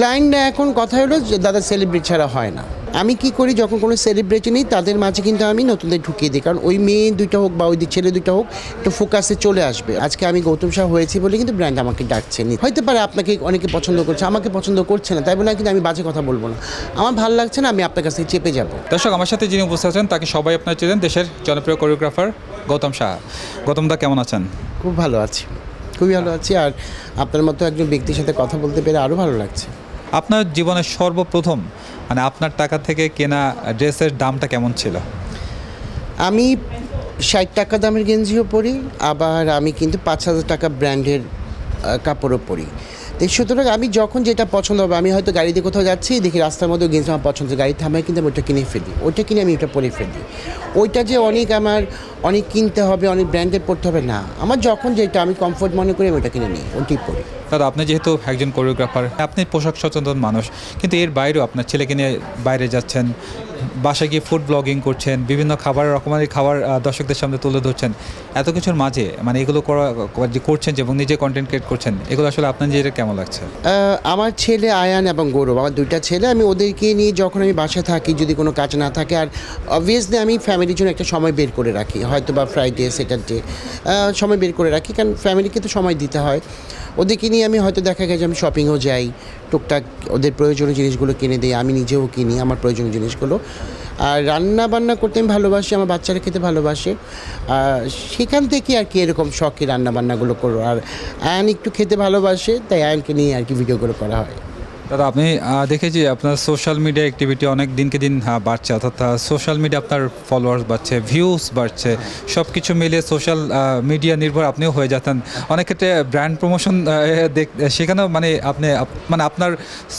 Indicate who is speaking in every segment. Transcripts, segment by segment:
Speaker 1: ক্লায়েন্টরা এখন কথা হলো যে দাদা সেলিব্রিটি ছাড়া হয় না। আমি কি করি? যখন কোনো সেলিব্রিটি নেই তাদের মাঝে কিন্তু আমি নতুনদের ঢুকিয়ে দিই। কারণ ওই মেয়ে দুইটা হোক বা ওই ছেলে দুইটা হোক একটু ফোকাসে চলে আসবে। আজকে আমি গৌতম শাহ হয়েছি বলে কিন্তু ব্র্যান্ড আমাকে ডাকছে নি। হতে পারে আপনাকে অনেকে পছন্দ করছে আমাকে পছন্দ করছে না তাই বলে কিন্তু আমি বাজে কথা বলব না। আমার ভালো লাগছে না আমি আপনার কাছ চেপে যাব।
Speaker 2: দর্শক আমার সাথে যিনি উপস্থিত আছেন তাকে সবাই আপনার চেনেন দেশের জনপ্রিয় কোরিওগ্রাফার গৌতম শাহ। গৌতম দা কেমন আছেন?
Speaker 1: খুব ভালো আছি। খুবই ভালো আছি। আর আপনার মতো একজন ব্যক্তির সাথে কথা বলতে পেরে আরও ভালো লাগছে।
Speaker 2: আপনার জীবনের সর্বপ্রথম মানে আপনার টাকা থেকে কেনা ড্রেসের দামটা কেমন ছিল?
Speaker 1: আমি ষাট টাকা দামের গেঞ্জিও পরি, আবার আমি কিন্তু পাঁচ হাজার টাকা ব্র্যান্ডের কাপড়ও পরি। তো সুতরাং আমি যখন যেটা পছন্দ হবে, আমি হয়তো গাড়িতে কোথাও যাচ্ছি, দেখি রাস্তার মধ্যে গেঞ্জি আমার পছন্দ গাড়ি থামায় কিন্তু আমি ওইটা কিনে ফেলি। ওইটা কিনে আমি ওটা পরে ফেলি। ওইটা যে অনেক আমার, অনেক কিনতে হবে, অনেক ব্র্যান্ডের পড়তে হবে, না। আমার যখন যেটা, আমি কমফোর্ট মনে করি, আমি ওটা কিনে নিই ওইটাই পরি।
Speaker 2: দাদা, আপনি যেহেতু একজন কোরিওগ্রাফার আপনি পোশাক সচেতন মানুষ, কিন্তু এর বাইরেও আপনার ছেলেকে নিয়ে বাইরে যাচ্ছেন, বাসায় গিয়ে ফুড ব্লগিং করছেন, বিভিন্ন খাবার রকমারি খাবার দর্শকদের সামনে তুলে ধরছেন, এত কিছুর মাঝে মানে এগুলো করা, যে করছেন এবং নিজে কন্টেন্ট ক্রিয়েট করছেন, এগুলো আসলে আপনার নিজের কেমন লাগছে?
Speaker 1: আমার ছেলে আয়ান এবং গৌরব, আমার দুইটা ছেলে, আমি ওদেরকে নিয়ে যখন আমি বাসায় থাকি, যদি কোনো কাজ না থাকে, আর অবভিয়াসলি আমি ফ্যামিলির জন্য একটা সময় বের করে রাখি হয়তো বা ফ্রাইডে স্যাটারডে সময় বের করে রাখি, কারণ ফ্যামিলিকে তো সময় দিতে হয়। ওদেরকে নিয়ে আমি হয়তো দেখা গেছে, আমি শপিংও যাই, টুকটাক ওদের প্রয়োজনীয় জিনিসগুলো কিনে দিই, আমি নিজেও কিনি আমার প্রয়োজনীয় জিনিসগুলো। আর রান্না বান্না করতে আমি ভালোবাসি, আমার বাচ্চারা খেতে ভালোবাসে। সেখান থেকে আর কি এরকম শখে রান্নাবান্নাগুলো করো। আর আয়ান একটু খেতে ভালোবাসে, তাই আয়ানকে নিয়ে আর কি ভিডিওগুলো করা হয়।
Speaker 2: দাদা, আপনি দেখেছি আপনার সোশ্যাল মিডিয়া অ্যাক্টিভিটি অনেক দিনকে দিন বাড়ছে, অর্থাৎ সোশ্যাল মিডিয়া আপনার ফলোয়ার্স বাড়ছে ভিউস বাড়ছে সব কিছু মিলিয়ে সোশ্যাল মিডিয়া নির্ভর আপনিও হয়ে যেতেন অনেক ক্ষেত্রে ব্র্যান্ড প্রমোশন সেখানেও মানে আপনি মানে আপনার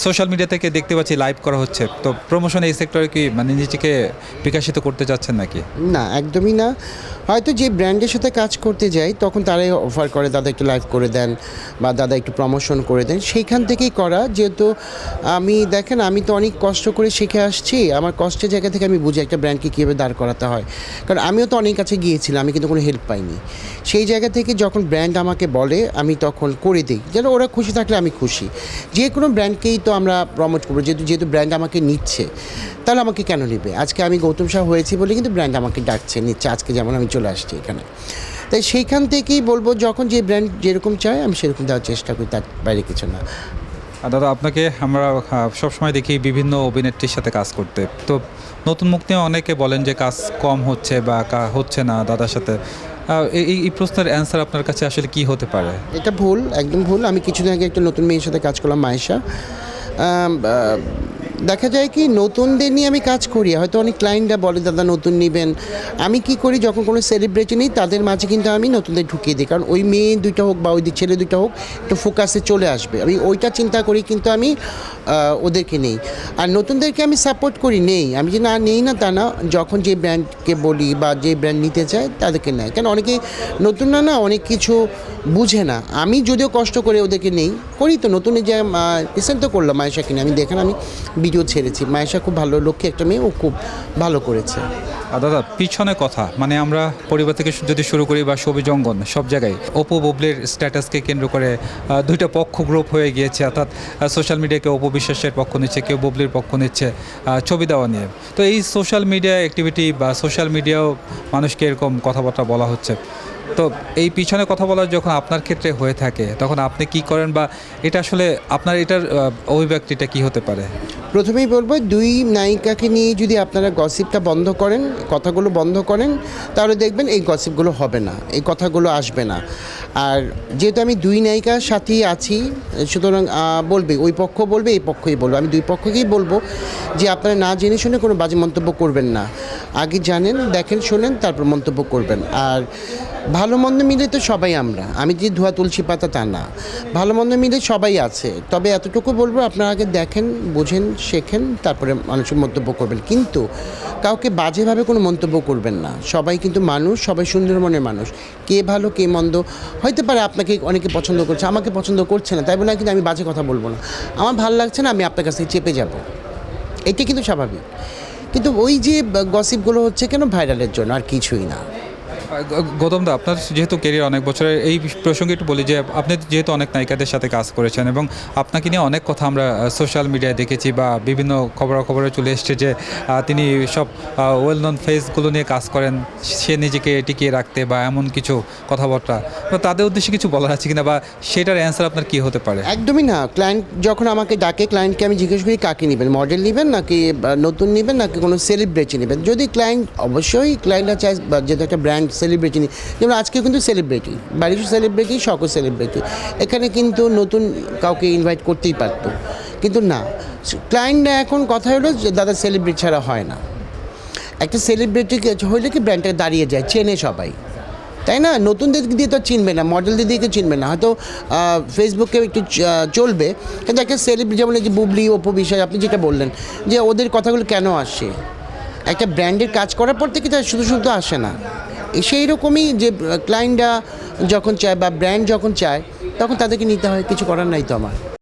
Speaker 2: সোশ্যাল মিডিয়া থেকে দেখতে পাচ্ছি লাইভ করা হচ্ছে। তো প্রমোশন এই সেক্টরে কি মানে নিজেকে বিকাশিত করতে যাচ্ছেন নাকি?
Speaker 1: না, একদমই না। হয়তো যে ব্র্যান্ডের সাথে কাজ করতে যাই, তখন তারাই অফার করে, দাদা একটু লাইভ করে দেন বা দাদা একটু প্রমোশন করে দেন। সেইখান থেকেই করা, যেহেতু আমি, দেখেন, আমি তো অনেক কষ্ট করে শিখে আসছি। আমার কষ্টের জায়গা থেকে আমি বুঝি একটা ব্র্যান্ডকে কীভাবে দাঁড় করাতে হয়। কারণ আমিও তো অনেক কাছে গিয়েছিলাম, আমি কিন্তু কোনো হেল্প পাইনি। সেই জায়গা থেকে যখন ব্র্যান্ড আমাকে বলে, আমি তখন করে দিই। যেন ওরা খুশি থাকলে আমি খুশি। যে কোনো ব্র্যান্ডকেই তো আমরা প্রমোট করব, যেহেতু যেহেতু ব্র্যান্ড আমাকে নিচ্ছে, তাহলে আমাকে কেন নেবে? আজকে আমি গৌতম শাহ হয়েছি বলে কিন্তু ব্র্যান্ড আমাকে ডাকছে, নিচ্ছে। আজকে যেমন আমি চলে আসছি এখানে। তাই সেইখান থেকেই বলব, যখন যে ব্র্যান্ড যেরকম চায়, আমি সেরকম দেওয়ার চেষ্টা করি, তার বাইরে কিছু না।
Speaker 2: দাদা, আপনাকে আমরা সব সবসময় দেখি বিভিন্ন অভিনেত্রীর সাথে কাজ করতে। তো নতুন মুখ নিয়ে অনেকে বলেন যে কাজ কম হচ্ছে বা হচ্ছে না দাদার সাথে। এই- এই প্রশ্নের অ্যান্সার আপনার কাছে আসলে কি হতে পারে?
Speaker 1: এটা ভুল, একদম ভুল। আমি কিছুদিন আগে একটা নতুন মেয়ের সাথে কাজ করলাম, মায়েশা। দেখা যায় কি, নতুনদের নিয়ে আমি কাজ করি। হয়তো অনেক ক্লায়েন্টরা বলে, দাদা, নতুন নেবেন। আমি কি করি, যখন কোনো সেলিব্রিটি নেই, তাদের মাঝে কিন্তু আমি নতুনদের ঢুকিয়ে দিই। কারণ ওই মেয়ে দুইটা হোক বা ওই ছেলে দুইটা হোক, একটু ফোকাসে চলে আসবে। আমি ওইটা চিন্তা করি, কিন্তু আমি ওদেরকে নেই। আর নতুনদেরকে আমি সাপোর্ট করি, নেই। আমি যে না, নেই না তা না, যখন যে ব্র্যান্ডকে বলি বা যে ব্র্যান্ড নিতে চায়, তাদেরকে নেয়। কেন অনেকে নতুন না না, অনেক কিছু বুঝে না। আমি যদিও কষ্ট করে ওদেরকে নেই, করি তো। নতুন যে রিসেন্ট তো করলাম মায়েশা কিনে আমি দেখেন, আমি ভিডিও ছেড়েছি। মায়েশা খুব ভালো লক্ষ্যে একটা মেয়ে, ও খুব ভালো করেছে।
Speaker 2: আর দাদা, পিছনে কথা মানে আমরা পরিবার থেকে যদি শুরু করি বা সবি জঙ্গন সব জায়গায়, অপু বুবলির স্ট্যাটাসকে কেন্দ্র করে দুইটা পক্ষ গ্রুপ হয়ে গিয়েছে, অর্থাৎ সোশ্যাল মিডিয়া কেউ অপু বিশ্বাসের পক্ষ নিচ্ছে, কেউ বুবলির পক্ষ নিচ্ছে ছবি দেওয়া নিয়ে। তো এই সোশ্যাল মিডিয়া অ্যাক্টিভিটি বা সোশ্যাল মিডিয়াও মানুষকে এরকম কথাবার্তা বলা হচ্ছে। তো এই পিছনে কথা বলা যখন আপনার ক্ষেত্রে হয়ে থাকে, তখন আপনি কি করেন বা এটা আসলে আপনার এটার অভিব্যক্তিটা কি হতে পারে?
Speaker 1: প্রথমেই বলব, দুই নায়িকাকে নিয়ে যদি আপনারা গসিপটা বন্ধ করেন, কথাগুলো বন্ধ করেন, তাহলে দেখবেন এই গসিপগুলো হবে না, এই কথাগুলো আসবে না। আর যেহেতু আমি দুই নায়িকার সাথেই আছি, সুতরাং বলবে, ওই পক্ষ বলবে, এই পক্ষই বলবে। আমি দুই পক্ষকেই বলব যে আপনারা না জেনে শুনে কোনো বাজে মন্তব্য করবেন না। আগে জানেন, দেখেন, শোনেন, তারপর মন্তব্য করবেন। আর ভালো মন্দ মিলে তো সবাই আমরা। আমি যে ধোয়া তুলসী পাতা তা না। ভালো মন্দ মিলে সবাই আছে। তবে এতটুকু বলব, আপনারা আগে দেখেন, বোঝেন, শেখেন, তারপরে মানুষের মন্তব্য করবেন। কিন্তু কাউকে বাজেভাবে কোনো মন্তব্য করবেন না। সবাই কিন্তু মানুষ, সবাই সুন্দর মনের মানুষ। কে ভালো, কে মন্দ হইতে পারে আপনাকে অনেকে পছন্দ করছে, আমাকে পছন্দ করছে না, তাই বলে কিন্তু আমি বাজে কথা বলব না। আমার ভালো লাগছে না, আমি আপনার কাছ চেপে যাব। এটা কিন্তু স্বাভাবিক। কিন্তু ওই যে গসিপগুলো হচ্ছে কেন ভাইরালের জন্য? আর কিছুই না।
Speaker 2: গৌতম দা, আপনার যেহেতু কেরিয়ার অনেক বছরের, এই প্রসঙ্গে একটু বলি যে, আপনি যেহেতু অনেক নায়িকাদের সাথে কাজ করেছেন এবং আপনাকে নিয়ে অনেক কথা আমরা সোশ্যাল মিডিয়ায় দেখেছি বা বিভিন্ন খবরাখবরে চলে এসছে যে তিনি সব ওয়েল নন ফেসগুলো নিয়ে কাজ করেন, সে নিজেকে টিকিয়ে রাখতে বা এমন কিছু কথাবার্তা। তো তাদের উদ্দেশ্যে কিছু বলার আছে কিনা বা সেটার অ্যান্সার আপনার কি হতে পারে?
Speaker 1: একদমই না। ক্লায়েন্ট যখন আমাকে ডাকে ক্লায়েন্টকে আমি জিজ্ঞেস করি, কাকে নেবেন? মডেল নেবেন নাকি নতুন নেবেন নাকি কোনো সেলিব্রিটি নেবেন? যদি ক্লায়েন্ট অবশ্যই ক্লায়েন্টরা চায় যেহেতু একটা ব্র্যান্ড সেলিব্রিটি নিই। যেমন আজকে কিন্তু সেলিব্রিটি বাড়ির সেলিব্রিটি সকল সেলিব্রিটি এখানে কিন্তু নতুন কাউকে ইনভাইট করতেই পারতো। কিন্তু না ক্লায়েন্টরা এখন কথা হলো যে দাদা সেলিব্রিটি ছাড়া হয় না। একটা সেলিব্রিটি হইলে কি ব্র্যান্ডটা দাঁড়িয়ে যায়, চেনে সবাই। তাই না? নতুনদের দিয়ে তো চিনবে না মডেলদের দিয়ে চিনবে না। হয়তো ফেসবুকে একটু চলবে। কিন্তু একটা সেলিব্রিটি যেমন যে বুবলি, অপু বিষয় আপনি যেটা বললেন যে ওদের কথাগুলো কেন আসে? একটা ব্র্যান্ডের কাজ করার পর থেকে শুধু শুধু আসে না। সেই রকমই যে ক্লায়েন্টরা যখন চায় বা ব্র্যান্ড যখন চায়, তখন তাদেরকে নিতে হয়, কিছু করার নাই তো আমার।